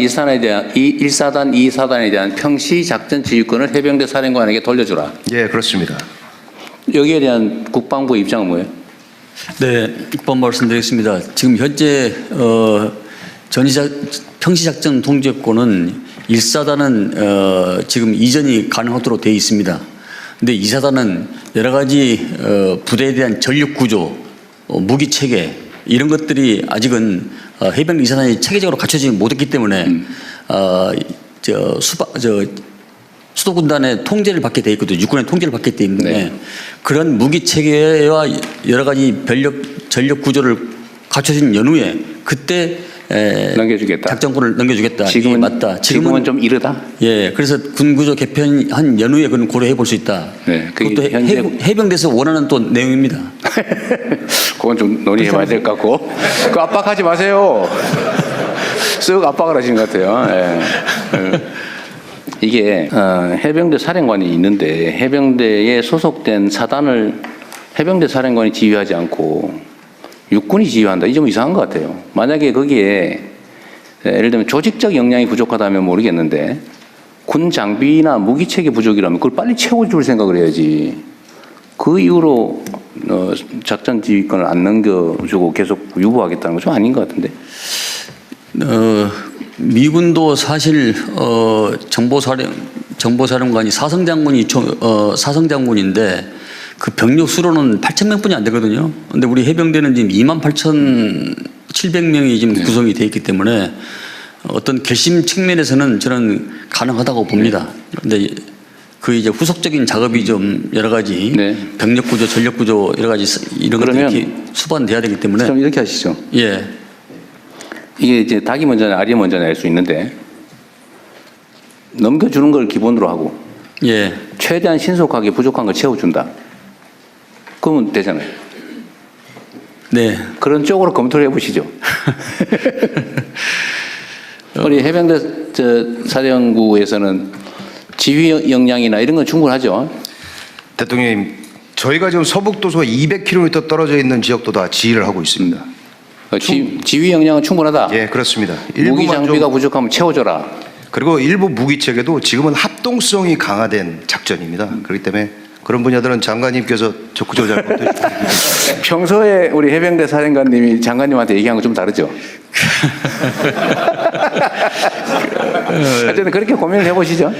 1사단, 2사단에 대한 이 1사단, 2사단에 대한 평시 작전 지휘권을 해병대 사령관에게 돌려주라. 예, 그렇습니다. 여기에 대한 국방부 입장은 뭐예요? 네, 입법 말씀드리겠습니다. 지금 현재 어, 전시작 평시 작전 통제권은 1사단은 어, 지금 이전이 가능하도록 되어 있습니다. 근데 2사단은 여러 가지 어, 부대에 대한 전력 구조, 어, 무기 체계 이런 것들이 아직은 어, 해병 2사단이 체계적으로 갖춰지지 못했기 때문에 어, 저 수바 저 수도군단의 통제를 받게 돼 있거든요. 육군의 통제를 받기 때문에 네. 그런 무기 체계와 여러 가지 전력 전력 구조를 갖춰진 연후에 그때 에, 넘겨주겠다. 작전권을 넘겨주겠다. 지금은 이게 맞다. 지금은 좀 이르다. 예, 그래서 군 구조 개편한 연후에 그건 고려해 볼 수 있다. 네, 그것도 현재- 해병, 해병대에서 원하는 또 내용입니다. 그건 좀 논의해봐야 될 것 같고. 그 압박하지 마세요. 쓱 압박을 하시는 것 같아요. 예. 예. 이게 어, 해병대 사령관이 있는데 해병대에 소속된 사단을 해병대 사령관이 지휘하지 않고 육군이 지휘한다. 이점 이상한 것 같아요. 만약에 거기에 예를 들면 조직적 역량이 부족하다면 모르겠는데 군 장비나 무기 체계 부족이라면 그걸 빨리 채워줄 생각을 해야지. 그 이후로 어, 작전 지휘권을 안 넘겨주고 계속 유보하겠다는 건 좀 아닌 것 같은데. 어, 미군도 사실 어, 정보사령 정보사령관이 사성장군이 총- 어, 사성장군인데 그 병력 수로는 8천 명뿐이 안 되거든요. 근데 우리 해병대는 지금 2만 8천 700명이 지금 구성이 돼 있기 때문에 어떤 결심 측면에서는 저는 가능하다고 봅니다. 근데 그 이제 후속적인 작업이 좀 여러 가지 네. 병력 구조, 전력 구조 여러 가지 이런 것들이 수반돼야 되기 때문에 좀 이렇게 하시죠. 예. 이게 이제 닭이 먼저냐 알이 먼저냐 알수 있는데 넘겨주는 걸 기본으로 하고 예. 최대한 신속하게 부족한 걸 채워준다. 그러면 되잖아요. 네. 그런 쪽으로 검토를 해보시죠. 우리 해병대 저 사령부에서는 지휘 역량이나 이런 건 충분하죠. 대통령님, 저희가 지금 서북도서 200km 떨어져 있는 지역도 다 지휘를 하고 있습니다. 어, 지, 지휘 역량은 충분하다. 예, 그렇습니다. 무기 일부만 장비가 좀 부족하면 채워줘라. 그리고 일부 무기 체계도 지금은 합동성이 강화된 작전입니다. 그렇기 때문에 그런 분야들은 장관님께서 적극적으로 잘 못해 평소에 우리 해병대 사령관님이 장관님한테 얘기한 거 좀 다르죠? 어쨌든 그렇게 고민을 해보시죠.